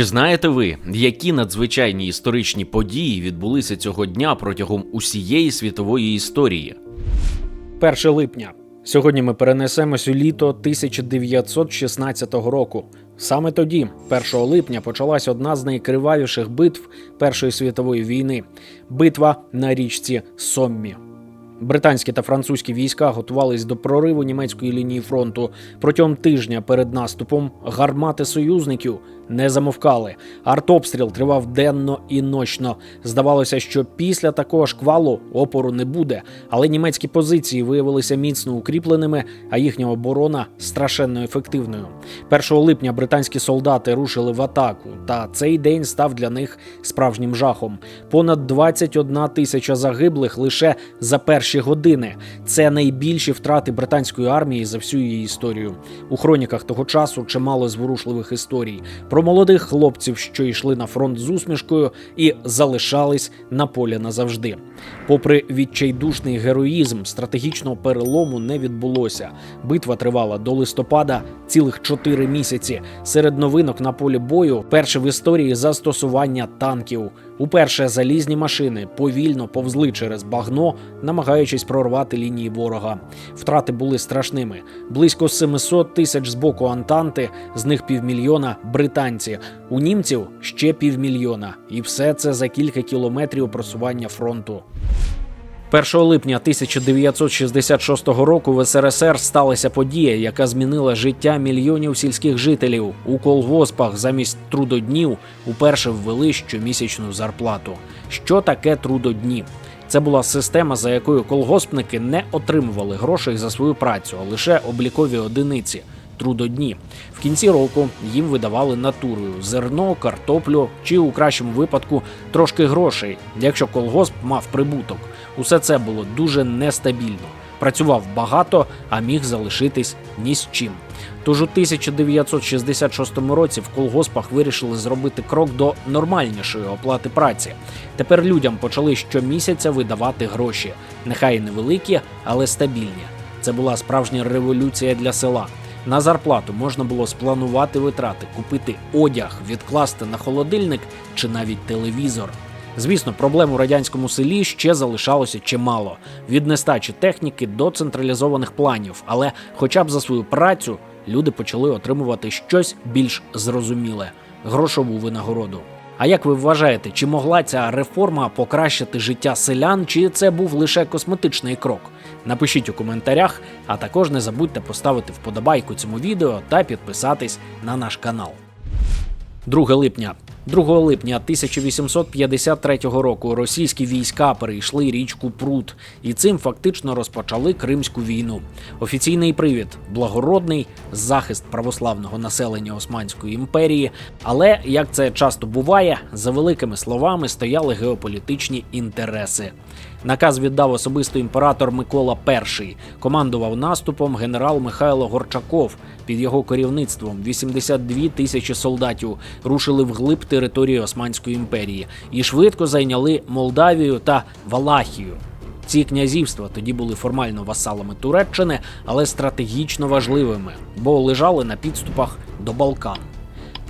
Чи знаєте ви, які надзвичайні історичні події відбулися цього дня протягом усієї світової історії? 1 липня. Сьогодні ми перенесемось у літо 1916 року. Саме тоді, 1 липня, почалась одна з найкривавіших битв Першої світової війни битва на річці Соммі. Британські та французькі війська готувались до прориву німецької лінії фронту. Протягом тижня перед наступом гармати союзників не замовкали. Артобстріл тривав денно і ночно. Здавалося, що після такого шквалу опору не буде, але німецькі позиції виявилися міцно укріпленими, а їхня оборона страшенно ефективною. 1 липня британські солдати рушили в атаку, та цей день став для них справжнім жахом. Понад 21 тисяча загиблих лише за перші години. Це найбільші втрати британської армії за всю її історію. У хроніках того часу чимало зворушливих історій про молодих хлопців, що йшли на фронт з усмішкою і залишались на полі назавжди. Попри відчайдушний героїзм, стратегічного перелому не відбулося. Битва тривала до листопада цілих чотири місяці. Серед новинок на полі бою перше в історії застосування танків. Уперше залізні машини повільно повзли через багно, намагаючись прорвати лінії ворога. Втрати були страшними: близько 700 тисяч з боку Антанти, з них півмільйона британці. У німців ще півмільйона, і все це за кілька кілометрів просування фронту. 1 липня 1966 року в СРСР сталася подія, яка змінила життя мільйонів сільських жителів. У колгоспах замість трудоднів уперше ввели щомісячну зарплату. Що таке трудодні? Це була система, за якою колгоспники не отримували грошей за свою працю, а лише облікові одиниці. Трудодні в кінці року їм видавали натурою зерно, картоплю чи у кращому випадку трошки грошей, якщо колгосп мав прибуток. Усе це було дуже нестабільно. Працював багато, а міг залишитись ні з чим. Тож у 1966 році в колгоспах вирішили зробити крок до нормальнішої оплати праці. Тепер людям почали щомісяця видавати гроші, нехай невеликі, але стабільні. Це була справжня революція для села. На зарплату можна було спланувати витрати, купити одяг, відкласти на холодильник чи навіть телевізор. Звісно, проблем у радянському селі ще залишалося чимало від нестачі техніки до централізованих планів. Але, хоча б за свою працю, люди почали отримувати щось більш зрозуміле грошову винагороду. А як ви вважаєте, чи могла ця реформа покращити життя селян, чи це був лише косметичний крок? Напишіть у коментарях, а також не забудьте поставити вподобайку цьому відео та підписатись на наш канал. 2 липня. 2 липня 1853 року російські війська перейшли річку Прут і цим фактично розпочали Кримську війну. Офіційний привід благородний захист православного населення Османської імперії. Але як це часто буває, за великими словами стояли геополітичні інтереси. Наказ віддав особисто імператор Микола І. Командував наступом генерал Михайло Горчаков. Під його керівництвом 82 тисячі солдатів рушили вглиб території Османської імперії і швидко зайняли Молдавію та Валахію. Ці князівства тоді були формально васалами Туреччини, але стратегічно важливими, бо лежали на підступах до Балкан.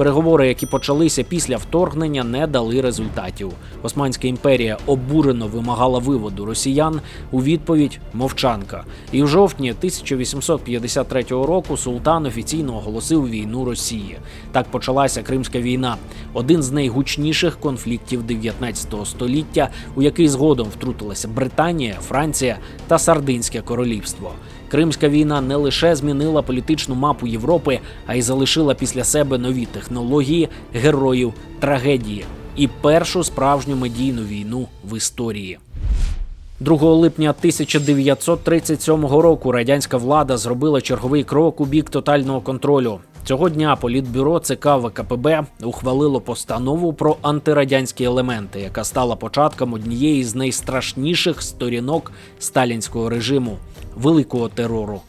Переговори, які почалися після вторгнення, не дали результатів. Османська імперія обурено вимагала виводу росіян у відповідь мовчанка. І в жовтні 1853 року султан офіційно оголосив війну Росії. Так почалася Кримська війна, один з найгучніших конфліктів 19 століття, у який згодом втрутилася Британія, Франція та Сардинське королівство. Кримська війна не лише змінила політичну мапу Європи, а й залишила після себе нові технології, героїв, трагедії і першу справжню медійну війну в історії. 2 липня 1937 року радянська влада зробила черговий крок у бік тотального контролю. Цього дня політбюро ЦК ВКПБ ухвалило постанову про антирадянські елементи, яка стала початком однієї з найстрашніших сторінок сталінського режиму великого терору.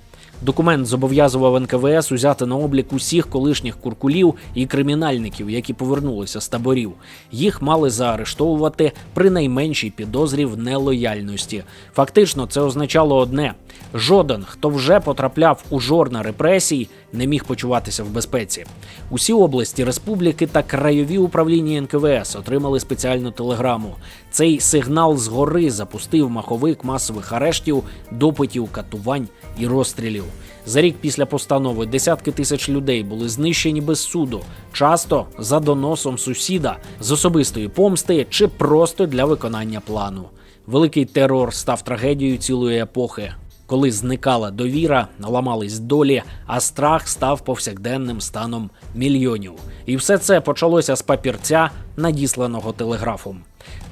Документ зобов'язував НКВС узяти на облік усіх колишніх куркулів і кримінальників, які повернулися з таборів. Їх мали заарештовувати при найменшій підозрі в нелояльності. Фактично, це означало одне: жоден, хто вже потрапляв у жорна репресій, не міг почуватися в безпеці. Усі області республіки та краєві управління НКВС отримали спеціальну телеграму. Цей сигнал згори запустив маховик масових арештів, допитів, катувань і розстрілів. За рік після постанови десятки тисяч людей були знищені без суду, часто за доносом сусіда з особистої помсти чи просто для виконання плану. Великий терор став трагедією цілої епохи. Коли зникала довіра, ламались долі, а страх став повсякденним станом мільйонів. І все це почалося з папірця, надісланого телеграфом.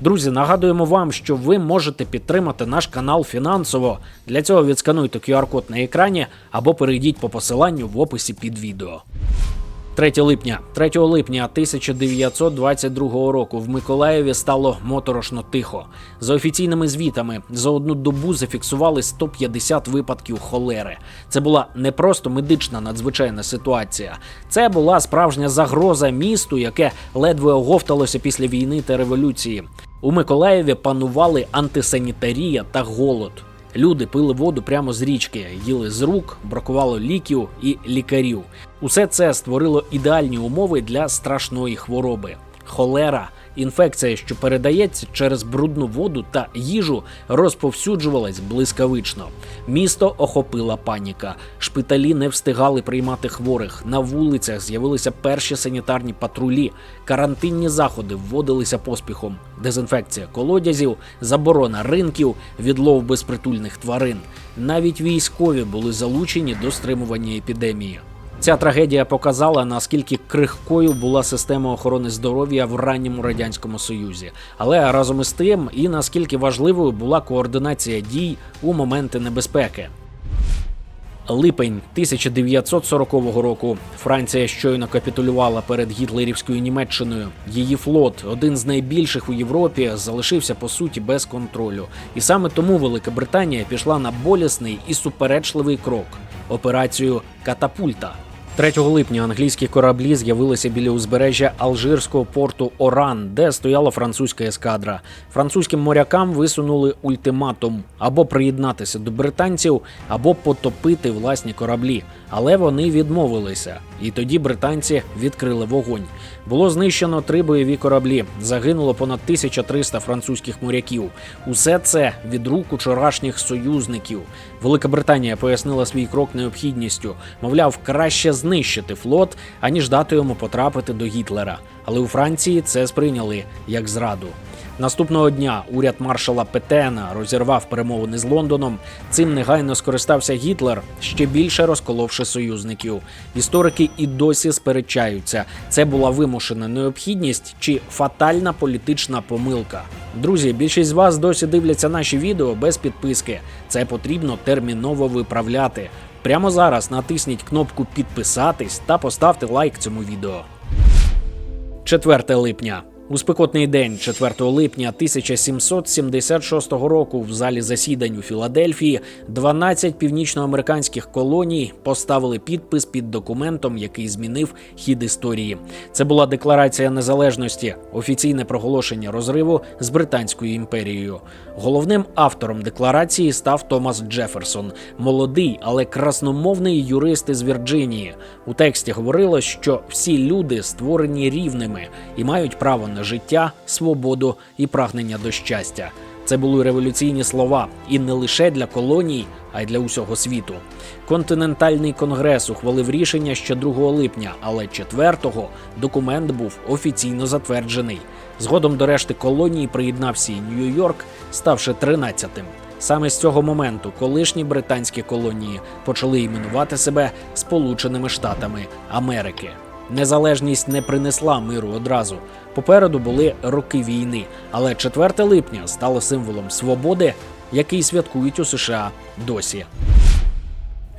Друзі, нагадуємо вам, що ви можете підтримати наш канал фінансово. Для цього відскануйте QR-код на екрані або перейдіть по посиланню в описі під відео. 3 липня 3 липня 1922 року в Миколаєві стало моторошно тихо. За офіційними звітами за одну добу зафіксували 150 випадків холери. Це була не просто медична надзвичайна ситуація, це була справжня загроза місту, яке ледве оговталося після війни та революції. У Миколаєві панували антисанітарія та голод. Люди пили воду прямо з річки, їли з рук, бракувало ліків і лікарів. Усе це створило ідеальні умови для страшної хвороби. Холера, інфекція, що передається через брудну воду та їжу, розповсюджувалась блискавично. Місто охопила паніка. Шпиталі не встигали приймати хворих. На вулицях з'явилися перші санітарні патрулі. Карантинні заходи вводилися поспіхом. Дезінфекція колодязів, заборона ринків, відлов безпритульних тварин. Навіть військові були залучені до стримування епідемії. Ця трагедія показала, наскільки крихкою була система охорони здоров'я в ранньому радянському союзі, але разом із тим і наскільки важливою була координація дій у моменти небезпеки. Липень 1940 року Франція щойно капітулювала перед гітлерівською Німеччиною. Її флот, один з найбільших у Європі, залишився по суті без контролю. І саме тому Велика Британія пішла на болісний і суперечливий крок операцію Катапульта. 3 липня англійські кораблі з'явилися біля узбережжя Алжирського порту Оран, де стояла французька ескадра. Французьким морякам висунули ультиматум або приєднатися до британців, або потопити власні кораблі. Але вони відмовилися, і тоді британці відкрили вогонь. Було знищено три бойові кораблі, загинуло понад 1300 французьких моряків. Усе це від рук учорашніх союзників. Велика Британія пояснила свій крок необхідністю, мовляв, краще знищити флот, аніж дати йому потрапити до Гітлера. Але у Франції це сприйняли як зраду. Наступного дня уряд маршала Петена розірвав перемовини з Лондоном. Цим негайно скористався Гітлер, ще більше розколовши союзників. Історики і досі сперечаються, це була вимушена необхідність чи фатальна політична помилка. Друзі, більшість з вас досі дивляться наші відео без підписки. Це потрібно терміново виправляти. Прямо зараз натисніть кнопку підписатись та поставте лайк цьому відео. 4 липня. У спекотний день, 4 липня 1776 року, в залі засідань у Філадельфії 12 північноамериканських колоній поставили підпис під документом, який змінив хід історії. Це була декларація незалежності, офіційне проголошення розриву з Британською імперією. Головним автором декларації став Томас Джеферсон, молодий, але красномовний юрист із Вірджинії. У тексті говорилось, що всі люди створені рівними і мають право на життя, свободу і прагнення до щастя. Це були революційні слова, і не лише для колоній, а й для усього світу. Континентальний конгрес ухвалив рішення ще 2 липня, але 4-го документ був офіційно затверджений. Згодом до решти колоній приєднався і Нью-Йорк, ставши 13-тим. Саме з цього моменту колишні британські колонії почали іменувати себе Сполученими Штатами Америки. Незалежність не принесла миру одразу. Попереду були роки війни, але 4 липня стало символом свободи, який святкують у США досі.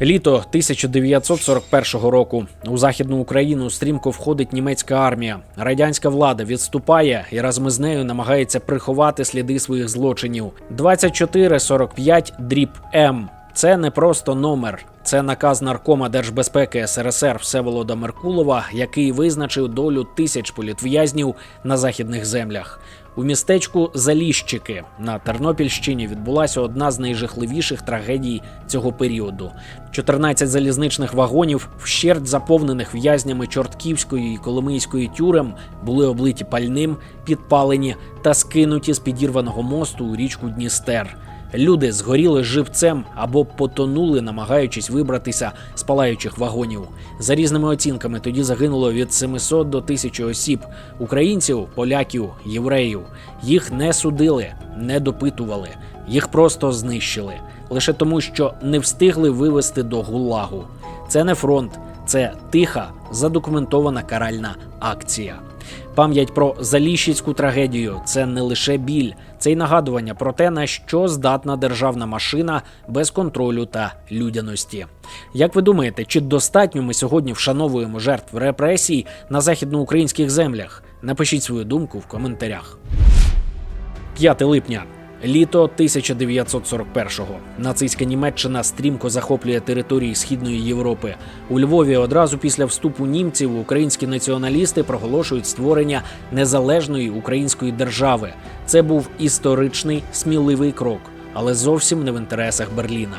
Літо 1941 року у західну Україну стрімко входить німецька армія. Радянська влада відступає і разом із нею намагається приховати сліди своїх злочинів. 2445 дріб М. Це не просто номер, Це наказ наркома держбезпеки СРСР Всеволода Меркулова, який визначив долю тисяч політв'язнів на західних землях. У містечку Заліщики на Тернопільщині відбулася одна з найжахливіших трагедій цього періоду. 14 залізничних вагонів, вщерть заповнених в'язнями Чортківської і Коломийської тюрем, були облиті пальним, підпалені та скинуті з підірваного мосту у річку Дністер. Люди згоріли живцем або потонули, намагаючись вибратися з палаючих вагонів. За різними оцінками тоді загинуло від 700 до 1000 осіб: українців, поляків, євреїв. Їх не судили, не допитували, їх просто знищили лише тому, що не встигли вивести до гулагу. Це не фронт, це тиха, задокументована каральна акція. Пам'ять про заліщицьку трагедію це не лише біль, це й нагадування про те, на що здатна державна машина без контролю та людяності. Як ви думаєте, чи достатньо ми сьогодні вшановуємо жертв репресій на західноукраїнських землях? Напишіть свою думку в коментарях. 5 липня. Літо 1941-го. Нацистська Німеччина стрімко захоплює території Східної Європи. У Львові одразу після вступу німців українські націоналісти проголошують створення незалежної української держави. Це був історичний сміливий крок, але зовсім не в інтересах Берліна.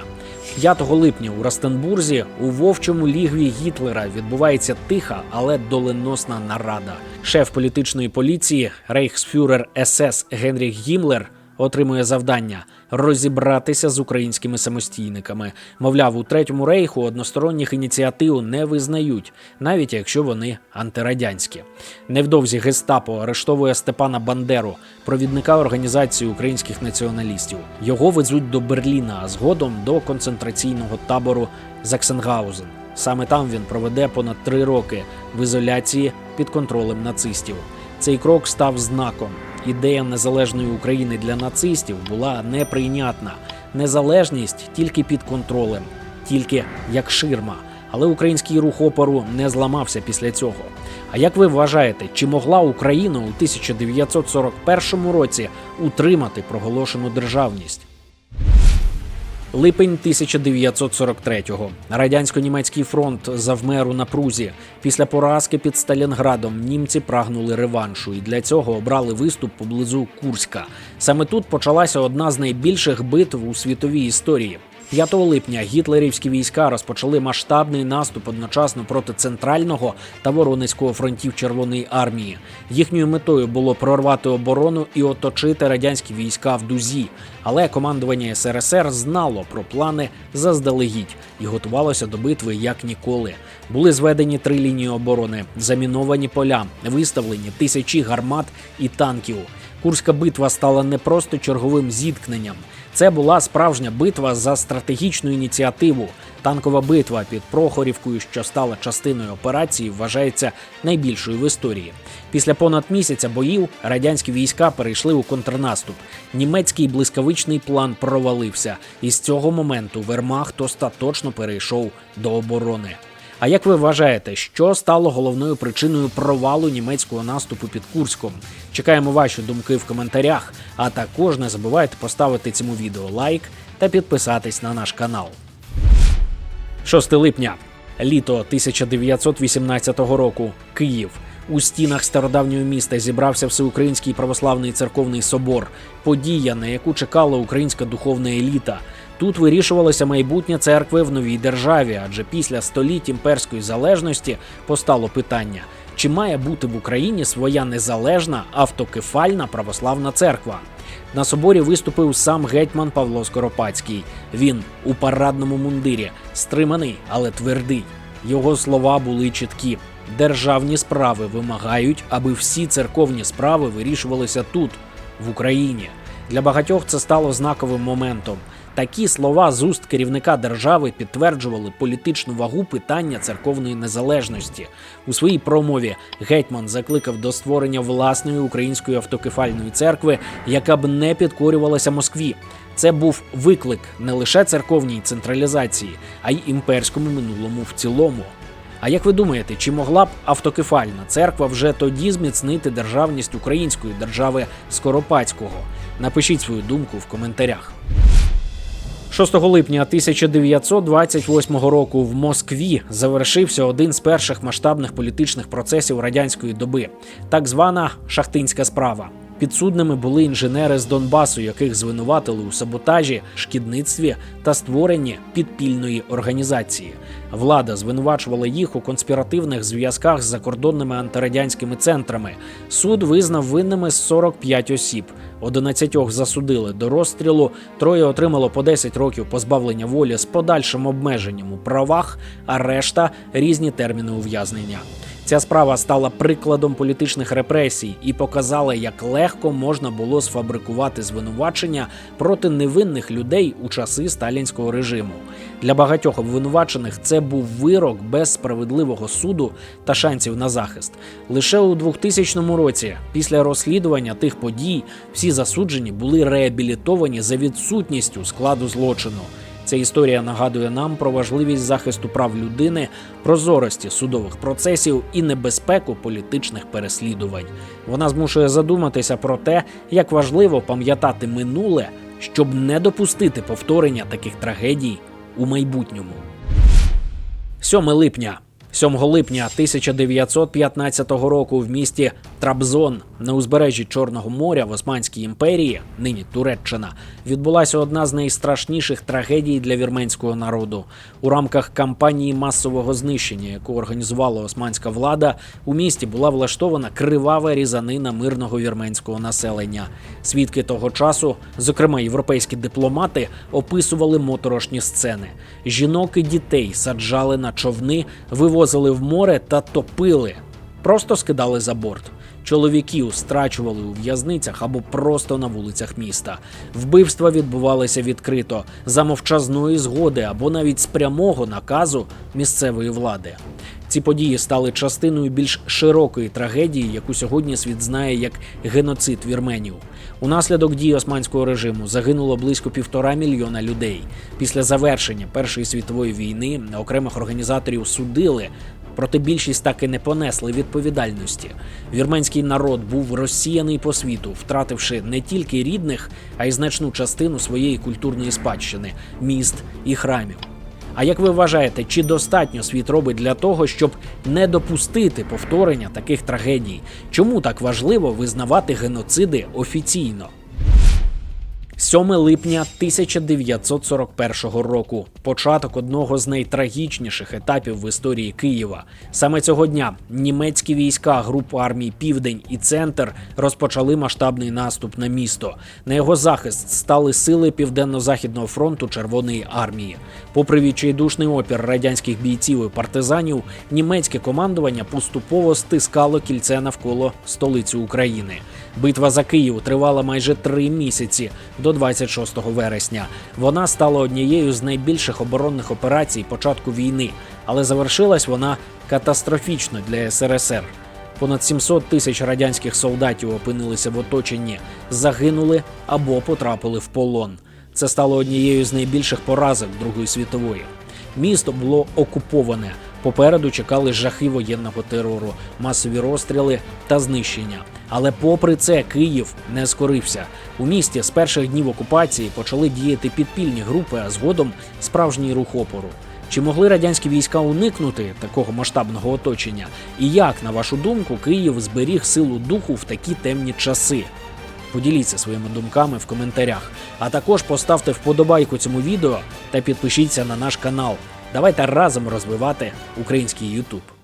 5 липня у Ростенбурзі у вовчому лігві Гітлера відбувається тиха, але доленосна нарада. Шеф політичної поліції рейхсфюрер СС Генріх Гімлер отримує завдання розібратися з українськими самостійниками. Мовляв, у третьому рейху односторонніх ініціатив не визнають, навіть якщо вони антирадянські. Невдовзі гестапо арештовує Степана Бандеру, провідника організації українських націоналістів. Його везуть до Берліна, а згодом до концентраційного табору Заксенгаузен. Саме там він проведе понад три роки в ізоляції під контролем нацистів. Цей крок став знаком. Ідея незалежної України для нацистів була неприйнятна. Незалежність тільки під контролем, тільки як ширма. Але український рух опору не зламався після цього. А як ви вважаєте, чи могла Україна у 1941 році утримати проголошену державність? Липень 1943-го. Радянсько-німецький фронт завмер у напрузі. Після поразки під Сталінградом німці прагнули реваншу і для цього обрали виступ поблизу Курська. Саме тут почалася одна з найбільших битв у світовій історії. 5 липня гітлерівські війська розпочали масштабний наступ одночасно проти центрального та Воронезького фронтів Червоної армії. Їхньою метою було прорвати оборону і оточити радянські війська в дузі. Але командування СРСР знало про плани заздалегідь і готувалося до битви як ніколи. Були зведені три лінії оборони, заміновані поля, виставлені тисячі гармат і танків. Курська битва стала не просто черговим зіткненням. Це була справжня битва за стратегічну ініціативу. Танкова битва під Прохорівкою, що стала частиною операції, вважається найбільшою в історії. Після понад місяця боїв радянські війська перейшли у контрнаступ. Німецький блискавичний план провалився, і з цього моменту Вермахт остаточно перейшов до оборони. А як ви вважаєте, що стало головною причиною провалу німецького наступу під Курськом? Чекаємо ваші думки в коментарях, а також не забувайте поставити цьому відео лайк та підписатись на наш канал. 6 липня, літо 1918 року, Київ. У стінах стародавнього міста зібрався всеукраїнський православний церковний собор, подія, на яку чекала українська духовна еліта. Тут вирішувалося майбутнє церкви в новій державі, адже після століть імперської залежності постало питання: чи має бути в Україні своя незалежна автокефальна православна церква? На соборі виступив сам гетьман Павло Скоропадський. Він у парадному мундирі, стриманий, але твердий. Його слова були чіткі. Державні справи вимагають, аби всі церковні справи вирішувалися тут, в Україні. Для багатьох це стало знаковим моментом. Такі слова з уст керівника держави підтверджували політичну вагу питання церковної незалежності. У своїй промові гетьман закликав до створення власної української автокефальної церкви, яка б не підкорювалася Москві. Це був виклик не лише церковній централізації, а й імперському минулому в цілому. А як ви думаєте, чи могла б автокефальна церква вже тоді зміцнити державність української держави Скоропадського? Напишіть свою думку в коментарях. 6 липня 1928 року в Москві завершився один з перших масштабних політичних процесів радянської доби, так звана шахтинська справа. Підсудними були інженери з Донбасу, яких звинуватили у саботажі, шкідництві та створенні підпільної організації. Влада звинувачувала їх у конспіративних зв'язках з закордонними антирадянськими центрами. Суд визнав винними 45 осіб. 11 засудили до розстрілу, троє отримало по 10 років позбавлення волі з подальшим обмеженням у правах, а решта різні терміни ув'язнення. Ця справа стала прикладом політичних репресій і показала, як легко можна було сфабрикувати звинувачення проти невинних людей у часи сталінського режиму. Для багатьох обвинувачених це був вирок без справедливого суду та шансів на захист. Лише у 2000 році, після розслідування тих подій, всі засуджені були реабілітовані за відсутністю складу злочину. Ця історія нагадує нам про важливість захисту прав людини, прозорості судових процесів і небезпеку політичних переслідувань. Вона змушує задуматися про те, як важливо пам'ятати минуле, щоб не допустити повторення таких трагедій у майбутньому. 7 липня. 7 липня 1915 року в місті Трабзон на узбережжі Чорного моря в Османській імперії, нині Туреччина, відбулася одна з найстрашніших трагедій для вірменського народу. У рамках кампанії масового знищення, яку організувала османська влада, у місті була влаштована кривава різанина мирного вірменського населення. Свідки того часу, зокрема європейські дипломати, описували моторошні сцени. Жінок і дітей саджали на човни, вивозили в море та топили, просто скидали за борт. Чоловіків страчували у в'язницях або просто на вулицях міста. Вбивства відбувалися відкрито за мовчазної згоди або навіть з прямого наказу місцевої влади. Ці події стали частиною більш широкої трагедії, яку сьогодні світ знає як геноцид вірменів. Унаслідок дій османського режиму загинуло близько півтора мільйона людей. Після завершення Першої світової війни окремих організаторів судили. Проте більшість так і не понесли відповідальності. Вірменський народ був розсіяний по світу, втративши не тільки рідних, а й значну частину своєї культурної спадщини, міст і храмів. А як ви вважаєте, чи достатньо світ робить для того, щоб не допустити повторення таких трагедій? Чому так важливо визнавати геноциди офіційно? 7 липня 1941 року початок одного з найтрагічніших етапів в історії Києва. Саме цього дня німецькі війська групи армій Південь і Центр розпочали масштабний наступ на місто. На його захист стали сили Південно-Західного фронту Червоної армії. Попри відчайдушний опір радянських бійців і партизанів, німецьке командування поступово стискало кільце навколо столиці України. Битва за Київ тривала майже три місяці до 26 вересня. Вона стала однією з найбільших оборонних операцій початку війни, але завершилась вона катастрофічно для СРСР. Понад 700 тисяч радянських солдатів опинилися в оточенні, загинули або потрапили в полон. Це стало однією з найбільших поразок Другої світової. Місто було окуповане. Попереду чекали жахи воєнного терору, масові розстріли та знищення. Але попри це Київ не скорився. У місті з перших днів окупації почали діяти підпільні групи, а згодом справжній рух опору. Чи могли радянські війська уникнути такого масштабного оточення? І як, на вашу думку, Київ зберіг силу духу в такі темні часи? Поділіться своїми думками в коментарях. А також поставте вподобайку цьому відео та підпишіться на наш канал. Давайте разом розвивати український YouTube.